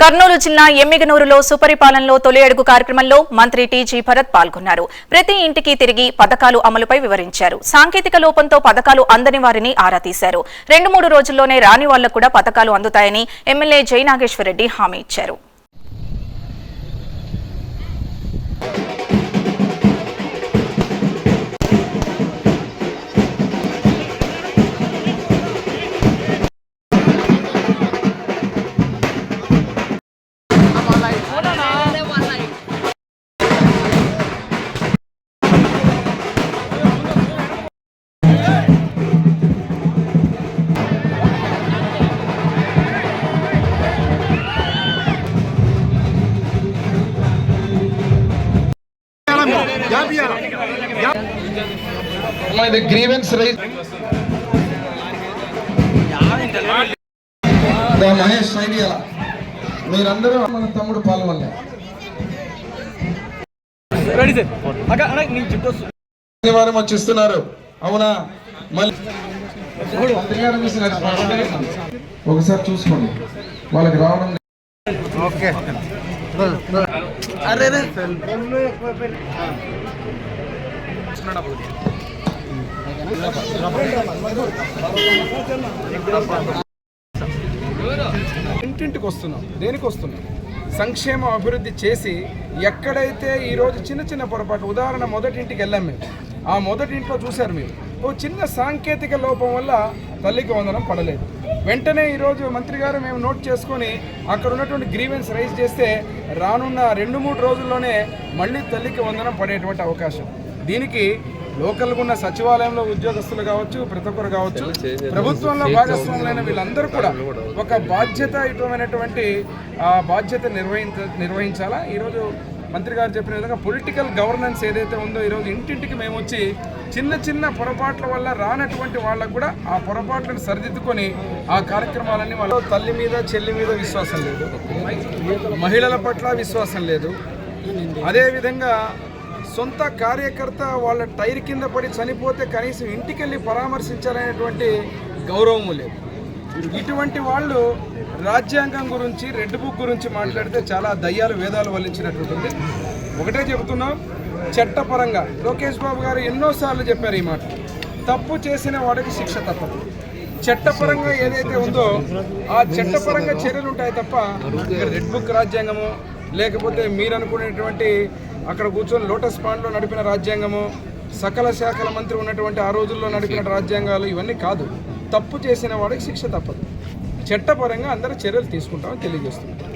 కర్నూలు జిల్లా ఎమ్మిగనూరులో సుపరిపాలనలో తొలి అడుగు కార్యక్రమంలో మంత్రి టీజీ భరత్ పాల్గొన్నారు. ప్రతి ఇంటికి తిరిగి పథకాలు అమలుపై వివరించారు. సాంకేతిక లోపంతో పథకాలు అందని వారిని ఆరా తీశారు. రెండు మూడు రోజుల్లోనే రాని వాళ్ళకు కూడా పథకాలు అందుతాయని ఎమ్మెల్యే జై నాగేశ్వరరెడ్డి హామీ ఇచ్చారు. ఇది గ్రీవెన్స్ రైజ్ మహేష్ ఐడియా మీరందరూ మన తమ్ముడు వస్తుంది. శనివారం వచ్చి ఇస్తున్నారు అవునా? మళ్ళీ. ఒకసారి చూసుకోండి. వాళ్ళకి రావడం ఇంటింటికి వస్తున్నాం. దేనికి వస్తున్నాం? సంక్షేమ అభివృద్ధి చేసి ఎక్కడైతే ఈరోజు చిన్న చిన్న పొరపాటు ఉదాహరణ మొదటింటికి వెళ్ళాం మేము. ఆ మొదటి ఇంట్లో చూశారు మీరు. ఓ చిన్న సాంకేతిక లోపం వల్ల తల్లికి వందనం పడలేదు. వెంటనే ఈరోజు మంత్రి గారు మేము నోట్ చేసుకొని అక్కడ ఉన్నటువంటి గ్రీవెన్స్ రైజ్ చేస్తే రానున్న రెండు మూడు రోజుల్లోనే మళ్ళీ తల్లికి వందనం పడేటువంటి అవకాశం. దీనికి లోకల్గా ఉన్న సచివాలయంలో ఉద్యోగస్తులు కావచ్చు ప్రతి ఒక్కరు కావచ్చు ప్రభుత్వంలో భాగస్వాములైన వీళ్ళందరూ కూడా ఒక బాధ్యతాయుతమైనటువంటి ఆ బాధ్యత నిర్వహించ నిర్వహించాలా? ఈరోజు మంత్రి గారు చెప్పిన విధంగా పొలిటికల్ గవర్నెన్స్ ఏదైతే ఉందో ఈరోజు ఇంటింటికి మేము వచ్చి చిన్న చిన్న పొరపాట్ల వల్ల రానటువంటి వాళ్ళకు కూడా ఆ పొరపాట్లను సరిదిద్దుకొని ఆ కార్యక్రమాలన్నీ వాళ్ళ తల్లి మీద చెల్లి మీద విశ్వాసం లేదు. మహిళల పట్ల విశ్వాసం లేదు. అదేవిధంగా సొంత కార్యకర్త వాళ్ళ టైర్ కింద పడి చనిపోతే కనీసం ఇంటికెళ్ళి పరామర్శించాలనేటువంటి గౌరవము లేదు. ఇటువంటి వాళ్ళు రాజ్యాంగం గురించి రెడ్ బుక్ గురించి మాట్లాడితే చాలా దయ్యాలు వేదాలు వల్లించినటువంటి ఒకటే చెబుతున్నాం చట్టపరంగా. లోకేష్ బాబు గారు ఎన్నోసార్లు చెప్పారు ఈ మాట. తప్పు చేసిన వాడికి శిక్ష తప్పదు. చట్టపరంగా ఏదైతే ఉందో ఆ చట్టపరంగా చర్యలు ఉంటాయి తప్ప రెడ్ బుక్ రాజ్యాంగము లేకపోతే మీరు అనుకునేటువంటి అక్కడ కూర్చొని లోటస్ పాండ్లో నడిపిన రాజ్యాంగము సకల శాఖల మంత్రి ఉన్నటువంటి ఆ రోజుల్లో నడిపిన రాజ్యాంగాలు ఇవన్నీ కాదు. తప్పు చేసిన వాడికి శిక్ష తప్పదు. చట్టపరంగా అందరూ చర్యలు తీసుకుంటామని తెలియజేస్తుంది